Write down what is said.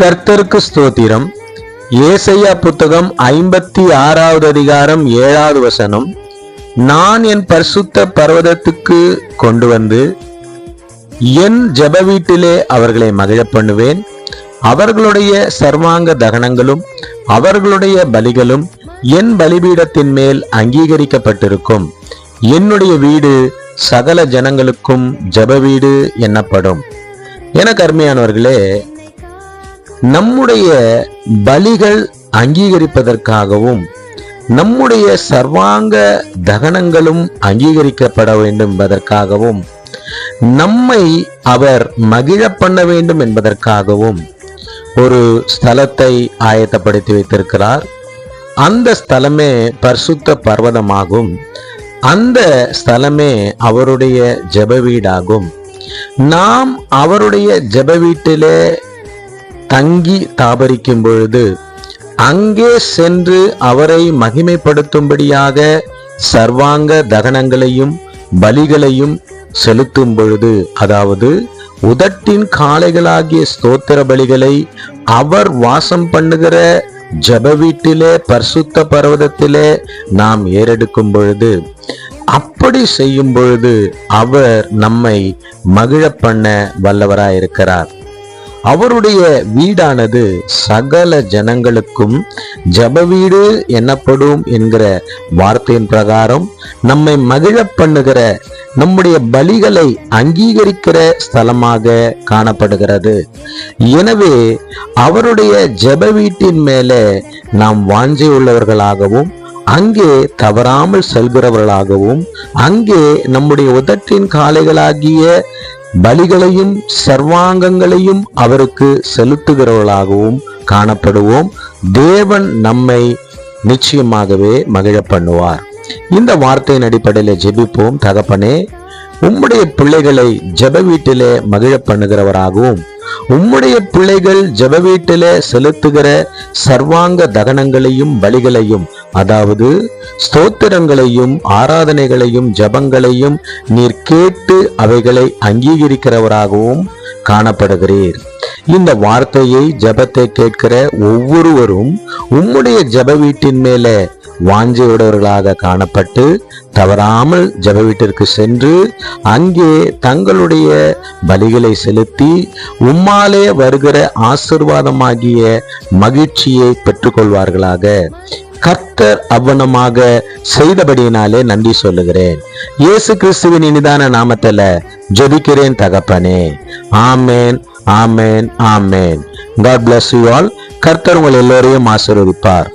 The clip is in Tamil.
கர்த்தருக்கு ஸ்தோத்திரம். ஏசையா புத்தகம் ஐம்பத்தி ஆறாவது அதிகாரம் ஏழாவது வசனம். நான் என் பரிசுத்த பர்வதத்துக்கு கொண்டு வந்து என் ஜெப வீட்டிலே அவர்களை மகிழ பண்ணுவேன். அவர்களுடைய சர்வாங்க தகனங்களும் அவர்களுடைய பலிகளும் என் பலிபீடத்தின் மேல் அங்கீகரிக்கப்பட்டிருக்கும். என்னுடைய வீடு சகல ஜனங்களுக்கும் ஜெப வீடு எனப்படும் என கருமையானவர்களே நம்முடைய பலிகள் அங்கீகரிப்பதற்காகவும் நம்முடைய சர்வாங்க தகனங்களும் அங்கீகரிக்கப்பட வேண்டும் என்பதற்காகவும் நம்மை அவர் மகிழ பண்ண வேண்டும் என்பதற்காகவும் ஒரு ஸ்தலத்தை ஆயத்தப்படுத்தி வைத்திருக்கிறார். அந்த ஸ்தலமே பரிசுத்த பர்வதமாகும். அந்த ஸ்தலமே அவருடைய ஜெப வீடாகும். நாம் அவருடைய ஜெப வீட்டிலே தங்கி தாபரிக்கும் பொழுது அங்கே சென்று அவரை மகிமைப்படுத்தும்படியாக சர்வாங்க தகனங்களையும் பலிகளையும் செலுத்தும் பொழுது அதாவது உதட்டின் காளைகளாகிய ஸ்தோத்திர பலிகளை அவர் வாசம் பண்ணுகிற ஜப வீட்டிலே பரிசுத்த பர்வதத்திலே நாம் ஏறெடுக்கும் பொழுது அப்படி செய்யும் பொழுது அவர் நம்மை மகிழ பண்ண வல்லவராயிருக்கிறார். அவருடைய வீடானது சகல ஜனங்களுக்கும் ஜப வீடு எனப்படும் என்கிற வார்த்தையின் பிரகாரம் நம்மை மகிழ பண்ணுகிற நம்முடைய பலிகளை அங்கீகரிக்கிற ஸ்தலமாக காணப்படுகிறது. எனவே அவருடைய ஜெப வீட்டின் மேலே நாம் வாஞ்சை உள்ளவர்களாகவும் அங்கே தவறாமல் செல்கிறவர்களாகவும் அங்கே நம்முடைய உதட்டின் காளைகளாகிய பலிகளையும் சர்வாங்கங்களையும் அவருக்கு செலுத்துகிறவர்களாகவும் காணப்படுவோம். தேவன் நம்மை நிச்சயமாகவே மகிழ பண்ணுவார் இந்த வார்த்தையின் அடிப்படையில் ஜெபிப்போம். தகப்பனே உம்முடைய பிள்ளைகளை ஜெப வீட்டிலே மகிழ பண்ணுகிறவராகவும் உம்முடைய பிள்ளைகள் ஜெப வீட்டிலே செலுத்துகிற சர்வாங்க தகனங்களையும் பலிகளையும் அதாவது ஸ்தோத்திரங்களையும் ஆராதனைகளையும் ஜபங்களையும் நீர் கேட்டு அவைகளை அங்கீகரிக்கிறவராகவும் காணப்படுகிறீர். இந்த வார்த்தையை ஜபத்தை கேட்கிற ஒவ்வொருவரும் உம்முடைய ஜப வீட்டின் மேலே வாஞ்சையுடையவர்களாக காணப்பட்டு தவறாமல் ஜப வீட்டிற்கு சென்று அங்கே தங்களுடைய பலிகளை செலுத்தி உம்மாலே வருகிற ஆசிர்வாதமாகிய மகிழ்ச்சியை பெற்றுக்கொள்வார்களாக. கர்த்தர் அவ்வனமாக செய்தபடியினாலே நன்றி சொல்லுகிறேன். இயேசு கிறிஸ்துவின் இனிதான நாமத்துல ஜெபிக்கிறேன் தகப்பனே. ஆமேன் ஆமேன் ஆமேன். காட் பிளஸ் யூ ஆல் கர்த்தர் உங்கள் எல்லோரையும் ஆசீர்வதிப்பார்.